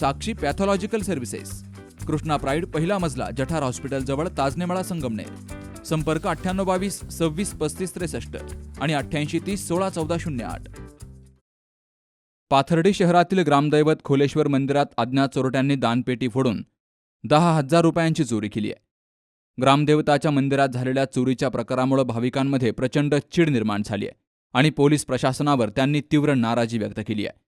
Sakshi pathological services. Krishna pride पहिला मजला जठार hospital जवळ ताजनेमाळा संगमनेर. संपर्क अठ्ठ्याण्णव बावीस सव्वीस पस्तीस त्रेसष्ट आणि अठ्ठ्याऐंशी तीस सोळा चौदा शून्य आठ. पाथर्डी शहरातील ग्रामदैवत खोलेश्वर मंदिरात अज्ञात चोरट्यांनी दानपेटी फोडून दहा हजार रुपयांची चोरी केली आहे. ग्रामदेवताच्या मंदिरात झालेल्या चोरीच्या प्रकारामुळे भाविकांमध्ये प्रचंड चीड निर्माण झाली आहे आणि पोलीस प्रशासनावर त्यांनी तीव्र नाराजी व्यक्त केली आहे.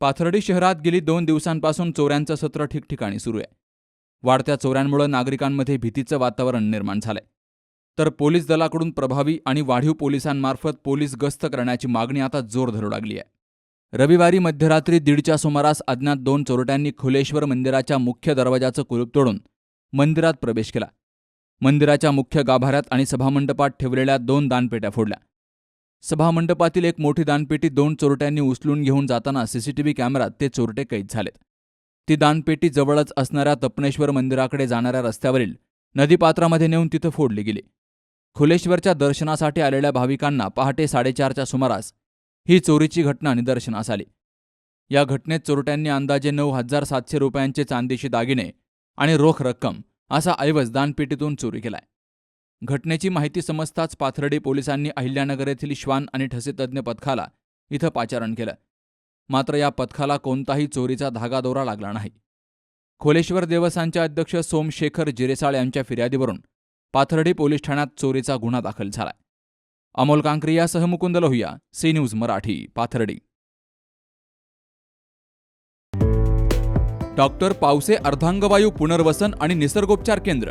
पाथर्डी शहरात गेली दोन दिवसांपासून चोऱ्यांचं सत्र ठिकठिकाणी सुरू आहे. वाढत्या चोऱ्यांमुळे नागरिकांमध्ये भीतीचं वातावरण निर्माण झालंय. तर पोलीस दलाकडून प्रभावी आणि वाढीव पोलिसांमार्फत पोलीस गस्त करण्याची मागणी आता जोर धरू लागली आहे. रविवारी मध्यरात्री दीडच्या सुमारास अज्ञात दोन चोरट्यांनी खुलेश्वर मंदिराच्या मुख्य दरवाजाचं कुलूप तोडून मंदिरात प्रवेश केला. मंदिराच्या मुख्य गाभाऱ्यात आणि सभामंडपात ठेवलेल्या दोन दानपेट्या फोडल्या. सभामंडपातील एक मोठी दानपेटी दोन चोरट्यांनी उचलून घेऊन जाताना सीसीटीव्ही कॅमेरात ते चोरटे कैद झालेत. ती दानपेटी जवळच असणाऱ्या तपनेश्वर मंदिराकडे जाणाऱ्या रस्त्यावरील नदीपात्रामध्ये नेऊन तिथं फोडली गेली. खुलेश्वरच्या दर्शनासाठी आलेल्या भाविकांना पहाटे साडेचारच्या सुमारास ही चोरीची घटना निदर्शनास आली. या घटनेत चोरट्यांनी अंदाजे नऊ हजार सातशे रुपयांचे चांदीशी दागिने आणि रोख रक्कम असा ऐवज दानपेटीतून चोरी केलाय. घटनेची माहिती समजताच पाथर्डी पोलिसांनी अहिल्यानगर येथील श्वान आणि ठसेतज्ञ पथकाला इथं पाचारण केलं. मात्र या पथकाला कोणताही चोरीचा धागादोरा लागला नाही. खोलेश्वर देवस्थानचे अध्यक्ष सोमशेखर जिरेसाळ यांच्या फिर्यादीवरून पाथर्डी पोलीस ठाण्यात चोरीचा गुन्हा दाखल झालाय. Amol कांक्रियासह Mukund Lohiya C news Marathi Pathardi. Doctor Pawase अर्धांगवायू पुनर्वसन आणि निसर्गोपचार केंद्र